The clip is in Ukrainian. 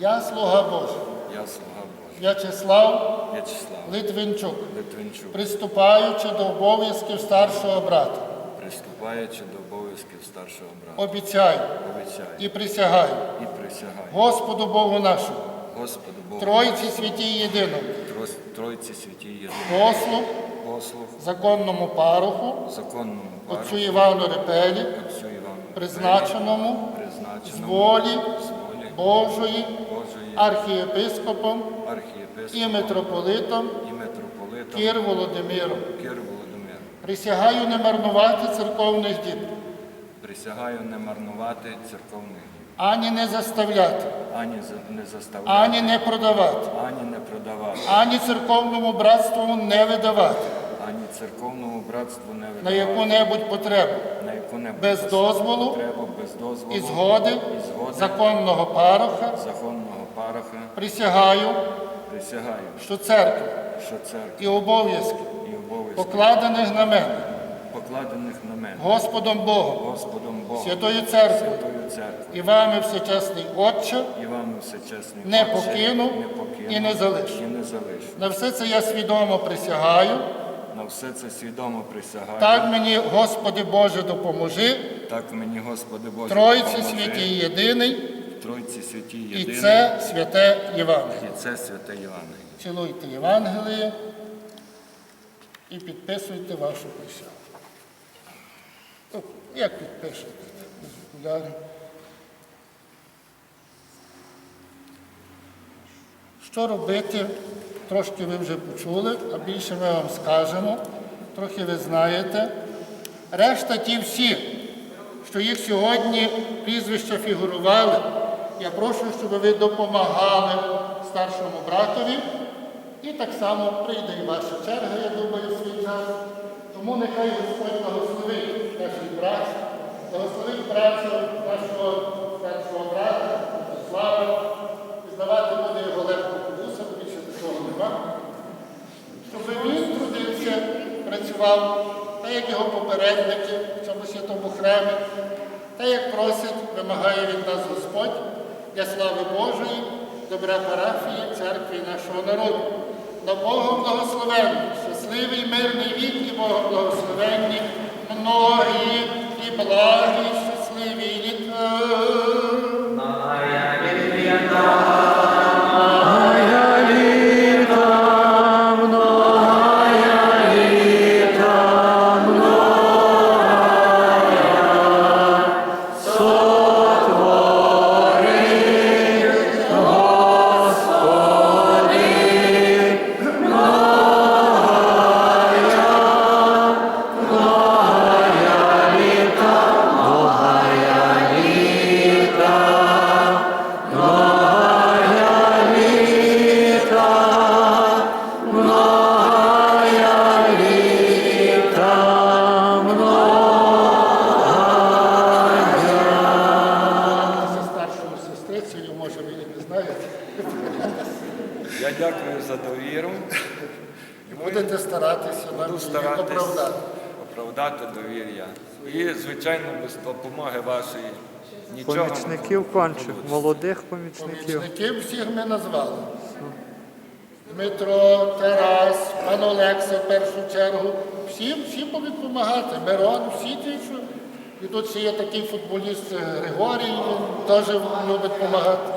Я слуга Божий. Я слуга Божий. В'ячеслав В'ячеслав Литвинчук, Литвинчук, приступаючи до обов'язків старшого брата, приступаючи до обов'язків старшого брата, обіцяю обіцяю. і присягаю і присягаю. Господу Богу нашому, Господу Богу Тройці святій єдиному, Тройці святій єдині. Послу, послуг, законному пароху, законному отцю Івану Репелі, Отцю Івану призначеному з волі. з волі Божої Божої. архієпископом і митрополитом і митрополитом Кір Володимиром. Кир Володимир. Присягаю не марнувати церковних діб, Присягаю не марнувати церковних дів, ані не заставляти, ані не заставляти, ані не продавати, ані не продавати, ані церковному братству не видавати ані церковному братству не на яку-небудь потребу на яку-небудь без дозволу потребу, без дозволу і згоди і згоди законного пароха. законного пароха. Присягаю, Присягаю, що церква що церква і обов'язки, і обов'язки, покладених на мене покладених на мене Господом Богом, Господом Богом, Святою Церквою Святою Церквою, і вами всечесний Отче, і вами всечесний не Отче, покину не покину і не залишу. і не залишу. На все це я свідомо присягаю. На все це свідомо присягаю. Так мені, Господи Боже, допоможи, Так мені, Господи Боже, Тройці допоможи. святій єдиний, Тройці святі і єдиний. це святе Євангеліє. І це святе Євангеліє. Цілуйте Євангеліє і підписуйте вашу присягу. Ну, Як підпишете? Без окулярів. Що робити? Трошки ви вже почули, а більше ми вам скажемо. Трохи ви знаєте. Решта ті всі, що їх сьогодні прізвища фігурували, я прошу, щоб ви допомагали старшому братові. І так само прийде і ваша черга, я думаю, свій час. Тому нехай Господь благословить нашій праці, благословить працю нашого старшого брата, працював, та як його попередники в цьому святому храмі, та як просить, вимагає від нас Господь для слави Божої, добра парафії, церкви нашого народу. На Богом благословенний, щасливий, мирний вік і Богом благословенні, ви її не знаєте. Я дякую за довіру. І будете старатися нам Буду її старатись оправдати. оправдати довір'я. І, звичайно, без допомоги вашої нічого. не Помічників кончих, вийде. молодих помічників. Помічників всіх ми назвали. Дмитро, Тарас, пан Олекса в першу чергу. Всім, всім будуть допомагати. Мирон, всі ті, що. І тут ще є такий футболіст е, Григорій, він теж любить допомагати.